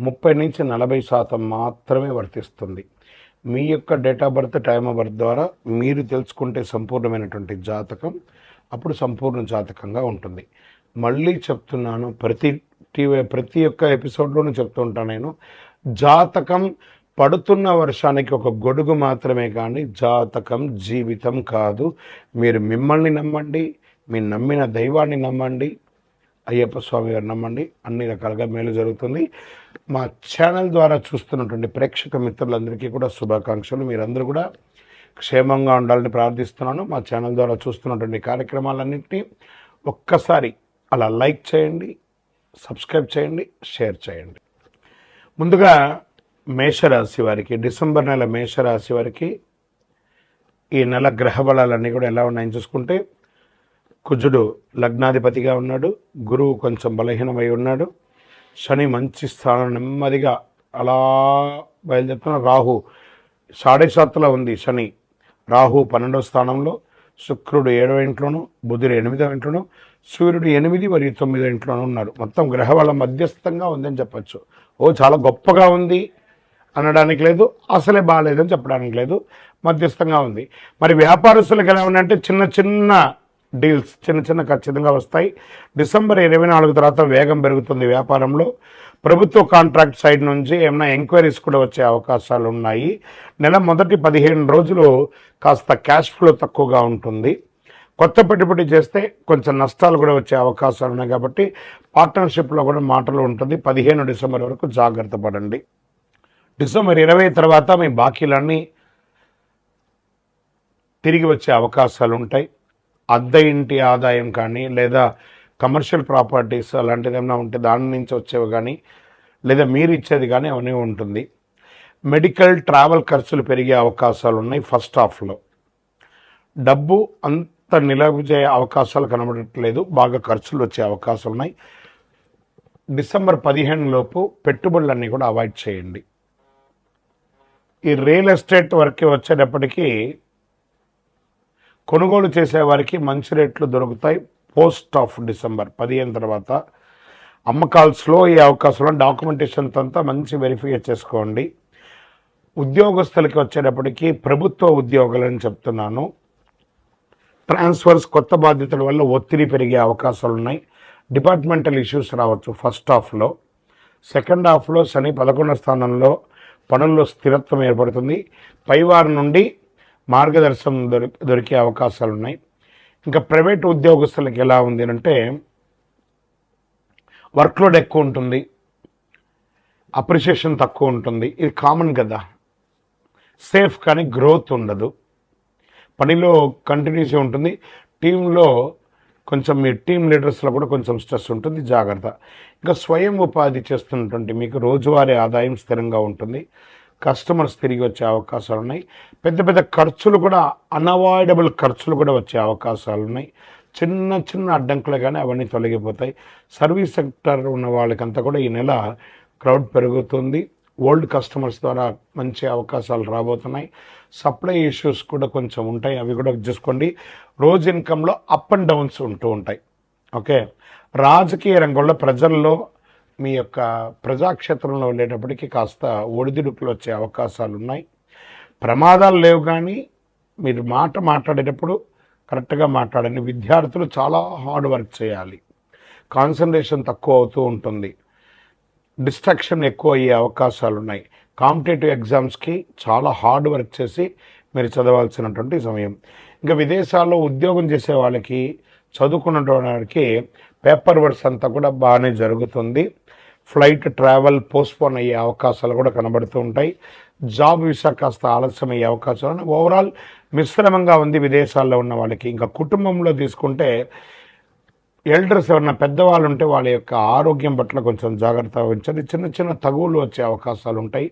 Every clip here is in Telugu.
ముప్పై నుంచి నలభై శాతం మాత్రమే వర్తిస్తుంది. మీ యొక్క date of birth time of birth ద్వారా మీరు తెలుసుకుంటే సంపూర్ణమైనటువంటి జాతకం అప్పుడు సంపూర్ణ జాతకంగా ఉంటుంది. మళ్ళీ చెప్తున్నాను ప్రతి టీవీ ప్రతి ఒక్క ఎపిసోడ్లోనూ చెప్తూ ఉంటాను నేను జాతకం పడుతున్న వర్షానికి ఒక గొడుగు మాత్రమే కానీ జాతకం జీవితం కాదు. మీరు మిమ్మల్ని నమ్మండి మీ నమ్మిన దైవాన్ని నమ్మండి అయ్యప్ప స్వామి గారు నమ్మండి అన్ని రకాలుగా మేలు జరుగుతుంది. మా ఛానల్ ద్వారా చూస్తున్నటువంటి ప్రేక్షక మిత్రులందరికీ కూడా శుభాకాంక్షలు. మీరందరూ కూడా క్షేమంగా ఉండాలని ప్రార్థిస్తున్నాను. మా ఛానల్ ద్వారా చూస్తున్నటువంటి కార్యక్రమాలన్నింటినీ ఒక్కసారి అలా లైక్ చేయండి సబ్స్క్రైబ్ చేయండి షేర్ చేయండి. ముందుగా మేషరాశి వారికి డిసెంబర్ నెల మేషరాశి వారికి ఈ నెల గ్రహ బలాలన్నీ కూడా ఎలా ఉన్నాయని చూసుకుంటే కుజుడు లగ్నాధిపతిగా ఉన్నాడు గురువు కొంచెం బలహీనమై ఉన్నాడు శని మంచి స్థానం నెమ్మదిగా అలా బయలుదేరుతున్న రాహు సాడే సాత్తులో ఉంది శని. రాహు పన్నెండవ స్థానంలో శుక్రుడు ఏడవ ఇంట్లోను బుధుడు ఎనిమిదవ ఇంట్లోను సూర్యుడు ఎనిమిది మరియు తొమ్మిదో ఇంట్లోనూ ఉన్నారు. మొత్తం గ్రహ మధ్యస్థంగా ఉందని చెప్పచ్చు. ఓ చాలా గొప్పగా ఉంది అనడానికి లేదు అసలే బాగాలేదని చెప్పడానికి లేదు మధ్యస్థంగా ఉంది. మరి వ్యాపారస్తులకు ఎలా ఉందంటే చిన్న చిన్న డీల్స్ చిన్న చిన్న ఖచ్చితంగా వస్తాయి. డిసెంబర్ ఇరవై నాలుగు తర్వాత వేగం పెరుగుతుంది వ్యాపారంలో. ప్రభుత్వ కాంట్రాక్ట్ సైడ్ నుంచి ఏమైనా ఎంక్వైరీస్ కూడా వచ్చే అవకాశాలు ఉన్నాయి. నెల మొదటి పదిహేను రోజులు కాస్త క్యాష్ ఫ్లో తక్కువగా ఉంటుంది. కొత్త పెట్టుబడి చేస్తే కొంచెం నష్టాలు కూడా వచ్చే అవకాశాలు ఉన్నాయి కాబట్టి పార్ట్నర్షిప్లో కూడా మాటలు ఉంటుంది. పదిహేను డిసెంబర్ వరకు జాగ్రత్త పడండి. డిసెంబర్ ఇరవై తర్వాత మీ బాకీలన్నీ తిరిగి వచ్చే అవకాశాలు ఉంటాయి. అద్దె ఇంటి ఆదాయం కానీ లేదా కమర్షియల్ ప్రాపర్టీస్ అలాంటిది ఏమైనా ఉంటే దాని నుంచి వచ్చేవి కానీ లేదా మీరు ఇచ్చేది కానీ అవన్నీ ఉంటుంది. మెడికల్ ట్రావెల్ ఖర్చులు పెరిగే అవకాశాలు ఉన్నాయి ఫస్ట్ హాఫ్లో డబ్బు అంత నిలవజే అవకాశాలు కనబడట్లేదు బాగా ఖర్చులు వచ్చే అవకాశాలు ఉన్నాయి. డిసెంబర్ పదిహేను లోపు పెట్టుబడులన్నీ కూడా అవాయిడ్ చేయండి. ఈ రియల్ ఎస్టేట్ వరకు వచ్చేటప్పటికీ కొనుగోలు చేసేవారికి మంచి రేట్లు దొరుకుతాయి పోస్ట్ ఆఫ్ డిసెంబర్. పదిహేను తర్వాత అమ్మకాలు స్లో అవకాశంలో అవకాశం డాక్యుమెంటేషన్ అంతా మంచి వెరిఫై చేసుకోండి. ఉద్యోగస్తులకి వచ్చేటప్పటికి ప్రభుత్వ ఉద్యోగులని చెప్తున్నాను. ట్రాన్స్ఫర్స్ కొత్త బాధ్యతల వల్ల ఒత్తిడి పెరిగే అవకాశాలు ఉన్నాయి. డిపార్ట్మెంటల్ ఇష్యూస్ రావచ్చు ఫస్ట్ హాఫ్లో. సెకండ్ హాఫ్లో శని పదకొండవ స్థానంలో పనుల్లో స్థిరత్వం ఏర్పడుతుంది. పైవారి నుండి మార్గదర్శనం దొరి దొరికే అవకాశాలు ఉన్నాయి ఇంకా ప్రైవేట్ ఉద్యోగస్తులకు ఎలా ఉంది అంటే వర్క్లోడ్ ఎక్కువ ఉంటుంది. అప్రిషియేషన్ తక్కువ ఉంటుంది. ఇది కామన్ కదా. సేఫ్ కానీ గ్రోత్ ఉండదు. పనిలో కంటిన్యూస్ ఉంటుంది. టీంలో కొంచెం మీ టీం లీడర్స్లో కూడా కొంచెం స్ట్రెస్ ఉంటుంది. జాగ్రత్త. ఇంకా స్వయం ఉపాధి చేస్తున్నటువంటి మీకు రోజువారీ ఆదాయం స్థిరంగా ఉంటుంది. కస్టమర్స్ తిరిగి వచ్చే అవకాశాలు ఉన్నాయి. పెద్ద పెద్ద ఖర్చులు కూడా అన్అవాయిడబుల్ ఖర్చులు కూడా వచ్చే అవకాశాలు ఉన్నాయి. చిన్న చిన్న అడ్డంకులు కానీ అవన్నీ తొలగిపోతాయి. సర్వీస్ సెక్టర్ ఉన్న వాళ్ళకంతా కూడా ఈ నెల క్రౌడ్ పెరుగుతుంది. ఓల్డ్ కస్టమర్స్ ద్వారా మంచి అవకాశాలు రాబోతున్నాయి. సప్లై ఇష్యూస్ కూడా కొంచెం ఉంటాయి. అవి కూడా చూసుకోండి. రోజు ఇన్కంలో అప్ అండ్ డౌన్స్ ఉంటూ ఉంటాయి. ఓకే? రాజకీయ రంగంలో ప్రజల్లో మీ యొక్క ప్రజాక్షేత్రంలో ఉండేటప్పటికీ కాస్త ఒడిదుడుకులు వచ్చే అవకాశాలు ఉన్నాయి ప్రమాదాలు లేవు కానీ మీరు మాట మాట్లాడేటప్పుడు కరెక్ట్గా మాట్లాడండి. విద్యార్థులు చాలా హార్డ్ వర్క్ చేయాలి. కాన్సన్ట్రేషన్ తక్కువ అవుతూ ఉంటుంది. డిస్ట్రాక్షన్ ఎక్కువ అయ్యే అవకాశాలు ఉన్నాయి కాంపిటేటివ్ ఎగ్జామ్స్కి చాలా హార్డ్ వర్క్ చేసి మీరు చదవాల్సినటువంటి సమయం. ఇంకా విదేశాల్లో ఉద్యోగం చేసే వాళ్ళకి చదువుకున్నటువంటి వారికి పేపర్ వర్క్స్ అంతా కూడా బాగానే జరుగుతుంది. ఫ్లైట్ ట్రావెల్ పోస్ట్పోన్ అయ్యే అవకాశాలు కూడా కనబడుతూ ఉంటాయి. జాబ్ విసా కాస్త ఆలస్యం అయ్యే అవకాశాలు ఓవరాల్ మిశ్రమంగా ఉంది విదేశాల్లో ఉన్న వాళ్ళకి. ఇంకా కుటుంబంలో తీసుకుంటే ఎల్డర్స్ ఎవరన్నా పెద్దవాళ్ళు ఉంటే వాళ్ళ యొక్క ఆరోగ్యం పట్ల కొంచెం జాగ్రత్త వహించండి చిన్న చిన్న తగువులు వచ్చే అవకాశాలు ఉంటాయి.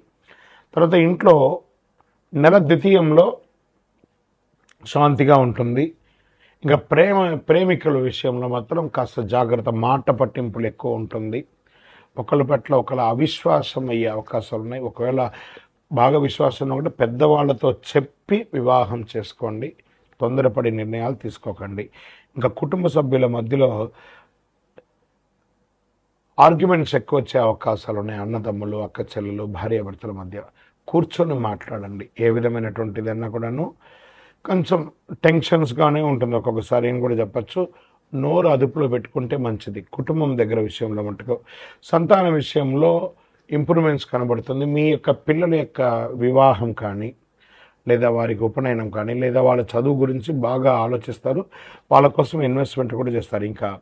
తర్వాత ఇంట్లో నెల ద్వితీయంలో శాంతిగా ఉంటుంది. ఇంకా ప్రేమ ప్రేమికుల విషయంలో మాత్రం కాస్త జాగ్రత్త మాట పట్టింపులు ఎక్కువ ఉంటుంది. ఒకళ్ళ పట్ల ఒకళ్ళ అవిశ్వాసం అయ్యే అవకాశాలు ఉన్నాయి. ఒకవేళ బాగా విశ్వాసం కూడా పెద్దవాళ్ళతో చెప్పి వివాహం చేసుకోండి. తొందరపడి నిర్ణయాలు తీసుకోకండి. ఇంకా కుటుంబ సభ్యుల మధ్యలో ఆర్గ్యుమెంట్స్ ఎక్కువ వచ్చే అవకాశాలు ఉన్నాయి. అన్నదమ్ములు అక్క చెల్లెలు భార్యాభర్తల మధ్య కూర్చొని మాట్లాడండి. ఏ విధమైనటువంటిదన్నా కూడాను కొంచెం టెన్షన్స్గానే ఉంటుంది. ఒక్కొక్కసారి అని కూడా చెప్పచ్చు. నోరు అదుపులో పెట్టుకుంటే మంచిది. కుటుంబం దగ్గర విషయంలో మటుకు. సంతాన విషయంలో ఇంప్రూవ్మెంట్స్ కనబడుతుంది. మీ యొక్క పిల్లల యొక్క వివాహం కానీ లేదా వారికి ఉపనయనం కానీ లేదా వాళ్ళ చదువు గురించి బాగా ఆలోచిస్తారు. వాళ్ళ కోసం ఇన్వెస్ట్మెంట్ కూడా చేస్తారు. ఇంకా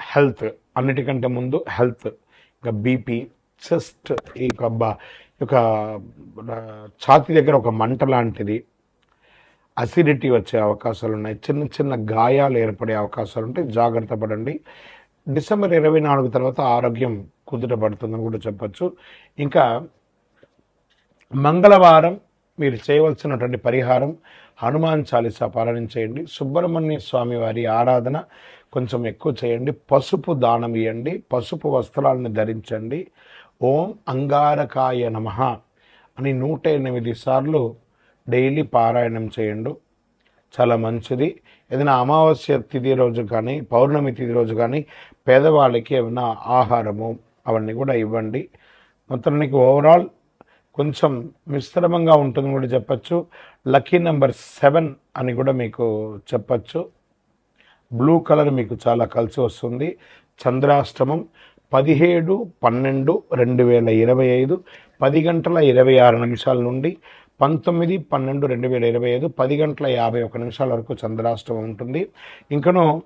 హెల్త్ అన్నిటికంటే ముందు హెల్త్ ఇంకా బీపీ చెస్ట్ ఈ యొక్క యొక్క ఛాతీ దగ్గర ఒక మంట లాంటిది. అసిడిటీ వచ్చే అవకాశాలు ఉన్నాయి చిన్న చిన్న గాయాలు ఏర్పడే అవకాశాలు ఉంటాయి జాగ్రత్త పడండి. డిసెంబర్ ఇరవై నాలుగు తర్వాత ఆరోగ్యం కుదుటపడుతుందని కూడా చెప్పచ్చు. ఇంకా మంగళవారం మీరు చేయవలసినటువంటి పరిహారం హనుమాన్ చాలీసా పాలన చేయండి. సుబ్రహ్మణ్య స్వామి వారి ఆరాధన కొంచెం ఎక్కువ చేయండి. పసుపు దానం ఇవ్వండి పసుపు వస్త్రాలను ధరించండి. ఓం అంగారకాయ నమ అని నూట ఎనిమిది సార్లు డైలీ పారాయణం చేయండు. చాలా మంచిది. ఏదైనా అమావాస్య తిథి రోజు కానీ పౌర్ణమి తిథి రోజు కానీ పేదవాళ్ళకి ఏమైనా ఆహారము అవన్నీ కూడా ఇవ్వండి. మొత్తానికి ఓవరాల్ కొంచెం మిశ్రమంగా ఉంటుందని కూడా చెప్పచ్చు. లక్కీ నెంబర్ సెవెన్ అని కూడా మీకు చెప్పచ్చు. బ్లూ కలర్ మీకు చాలా కలిసి వస్తుంది. చంద్రాష్టమం పదిహేడు పన్నెండు రెండు వేల ఇరవై ఐదు పది గంటల ఇరవై ఆరు నిమిషాల నుండి పంతొమ్మిది పన్నెండు రెండు వేల ఇరవై ఐదు పది గంటల యాభై ఒక నిమిషాల వరకు చంద్రాష్టమం ఉంటుంది. ఇంకను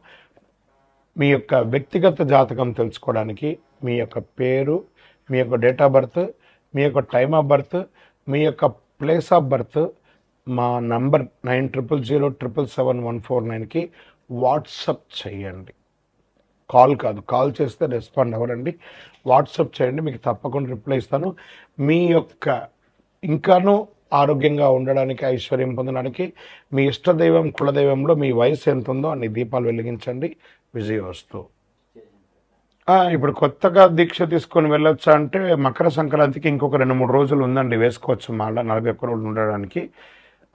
మీ యొక్క వ్యక్తిగత జాతకం తెలుసుకోవడానికి మీ యొక్క పేరు మీ యొక్క డేట్ ఆఫ్ బర్త్ మీ యొక్క టైమ్ ఆఫ్ బర్త్ మీ యొక్క ప్లేస్ ఆఫ్ బర్త్ మా number nine triple zero triple seven one four నైన్కి వాట్సప్ చేయండి. కాల్ కాదు కాల్ చేస్తే రెస్పాండ్ అవ్వరండి. వాట్సప్ చేయండి మీకు తప్పకుండా రిప్లై ఇస్తాను. మీ యొక్క ఇంకానూ ఆరోగ్యంగా ఉండడానికి ఐశ్వర్యం పొందడానికి మీ ఇష్టదైవం కులదైవంలో మీ వయసు ఎంత ఉందో అన్ని దీపాలు వెలిగించండి. విజయవస్తు. ఆ, ఇప్పుడు కొత్తగా దీక్ష తీసుకొని వెళ్ళొచ్చా అంటే మకర సంక్రాంతికి ఇంకొక రెండు మూడు రోజులు ఉందండి వేసుకోవచ్చు మళ్ళీ నలభై ఒక్క రోజులు ఉండడానికి.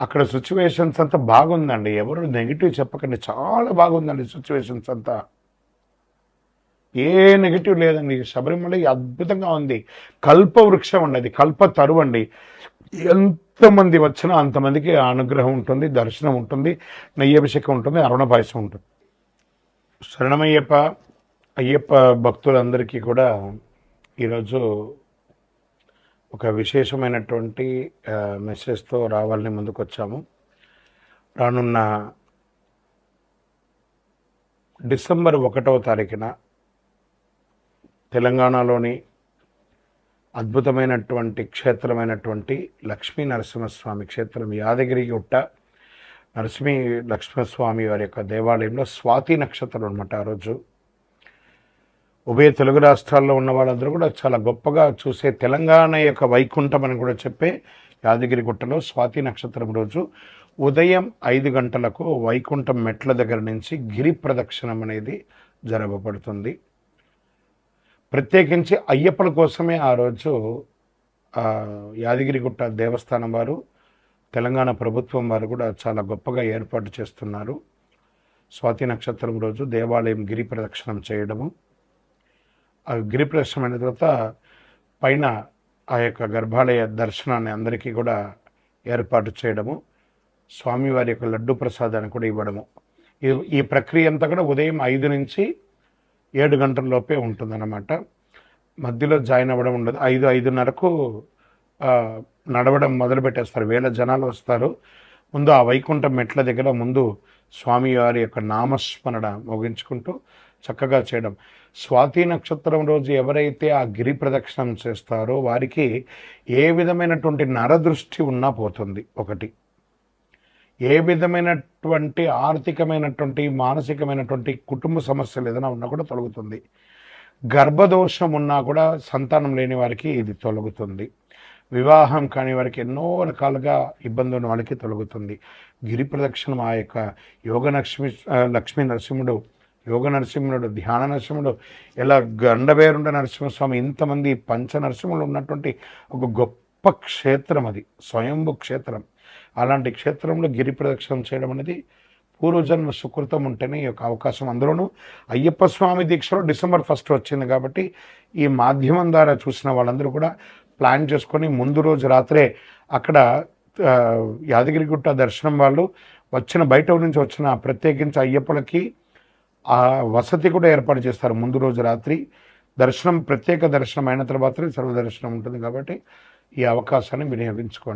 అక్కడ సిచ్యువేషన్స్ అంతా బాగుందండి. ఎవరు నెగిటివ్ చెప్పకండి. చాలా బాగుందండి సిచ్యువేషన్స్ అంతా. ఏ నెగిటివ్ లేదండి. శబరిమల అద్భుతంగా ఉంది. కల్ప వృక్షం అండి అది. కల్ప తరువు అండి ఎంతమంది వచ్చినా అంతమందికి అనుగ్రహం ఉంటుంది దర్శనం ఉంటుంది నెయ్యభిషేకం ఉంటుంది అరుణ పాయసం ఉంటుంది. శరణమయ్యప్ప అయ్యప్ప భక్తులందరికీ కూడా ఈరోజు ఒక విశేషమైనటువంటి మెసేజ్తో రావాలని ముందుకు వచ్చాము రానున్న డిసెంబర్ ఒకటవ తారీఖున తెలంగాణలోని అద్భుతమైనటువంటి క్షేత్రమైనటువంటి లక్ష్మీ నరసింహస్వామి క్షేత్రం యాదగిరి గుట్ట. నరసింహ లక్ష్మణస్వామి వారి యొక్క దేవాలయంలో స్వాతి నక్షత్రం అనమాట ఆ రోజు. ఉభయ తెలుగు రాష్ట్రాల్లో ఉన్న వాళ్ళందరూ కూడా చాలా గొప్పగా చూసే తెలంగాణ యొక్క వైకుంఠం అని కూడా చెప్పే యాదగిరి గుట్టలో స్వాతి నక్షత్రం రోజు ఉదయం ఐదు గంటలకు వైకుంఠం మెట్ల దగ్గర నుంచి గిరి ప్రదక్షిణం అనేది జరపబడుతుంది. ప్రత్యేకించి అయ్యప్పల కోసమే ఆ రోజు యాదగిరిగుట్ట దేవస్థానం వారు తెలంగాణ ప్రభుత్వం వారు కూడా చాలా గొప్పగా ఏర్పాటు చేస్తున్నారు. స్వాతి నక్షత్రం రోజు దేవాలయం గిరి ప్రదక్షిణం చేయడము. ఆ గిరి ప్రదక్షిణం అయిన తర్వాత పైన ఆ యొక్క గర్భాలయ దర్శనాన్ని అందరికీ కూడా ఏర్పాటు చేయడము. స్వామివారి యొక్క లడ్డు ప్రసాదాన్ని కూడా ఇవ్వడము. ఈ ప్రక్రియ అంతా కూడా ఉదయం ఐదు నుంచి ఏడు గంటల్లోపే ఉంటుందన్నమాట. మధ్యలో జాయిన్ అవ్వడం ఉండదు. ఐదు ఐదున్నరకు నడవడం మొదలు పెట్టేస్తారు. వేల జనాలు వస్తారు. ముందు ఆ వైకుంఠ మెట్ల దగ్గర ముందు స్వామివారి యొక్క నామస్మరణ ముగించుకుంటూ చక్కగా చేయడం. స్వాతి నక్షత్రం రోజు ఎవరైతే ఆ గిరి ప్రదక్షిణం చేస్తారో వారికి ఏ విధమైనటువంటి నరదృష్టి ఉన్నా పోతుంది. ఒకటి ఏ విధమైనటువంటి ఆర్థికమైనటువంటి మానసికమైనటువంటి కుటుంబ సమస్యలు ఏదైనా ఉన్నా కూడా తొలగుతుంది. గర్భదోషం ఉన్నా కూడా సంతానం లేని వారికి ఇది తొలగుతుంది. వివాహం కాని వారికి ఎన్నో రకాలుగా ఇబ్బంది ఉన్న వాళ్ళకి తొలగుతుంది. గిరి ప్రదక్షిణం ఆ యొక్క యోగ లక్ష్మి లక్ష్మీ నరసింహుడు యోగ నరసింహుడు ధ్యాన నరసింహుడు ఇలా గండబేరుండ నరసింహస్వామి ఇంతమంది పంచ నరసింహులు ఉన్నటువంటి ఒక గొప్ప క్షేత్రం అది స్వయంభు క్షేత్రం. అలాంటి క్షేత్రంలో గిరి ప్రదక్షిణం చేయడం అనేది పూర్వజన్మ సుకృతం ఉంటేనే ఈ యొక్క అవకాశం అందులోనూ. అయ్యప్ప స్వామి దీక్షలో డిసెంబర్ ఫస్ట్ వచ్చింది కాబట్టి ఈ మాధ్యమం ద్వారా చూసిన వాళ్ళందరూ కూడా ప్లాన్ చేసుకొని ముందు రోజు రాత్రే అక్కడ యాదగిరిగుట్ట దర్శనం వాళ్ళు వచ్చిన బయట నుంచి వచ్చిన ప్రత్యేకించి అయ్యప్పలకి ఆ వసతి కూడా ఏర్పాటు చేస్తారు ముందు రోజు రాత్రి. దర్శనం ప్రత్యేక దర్శనం అయిన తర్వాత సర్వ దర్శనం ఉంటుంది కాబట్టి ఈ అవకాశాన్ని వినియోగించుకోండి.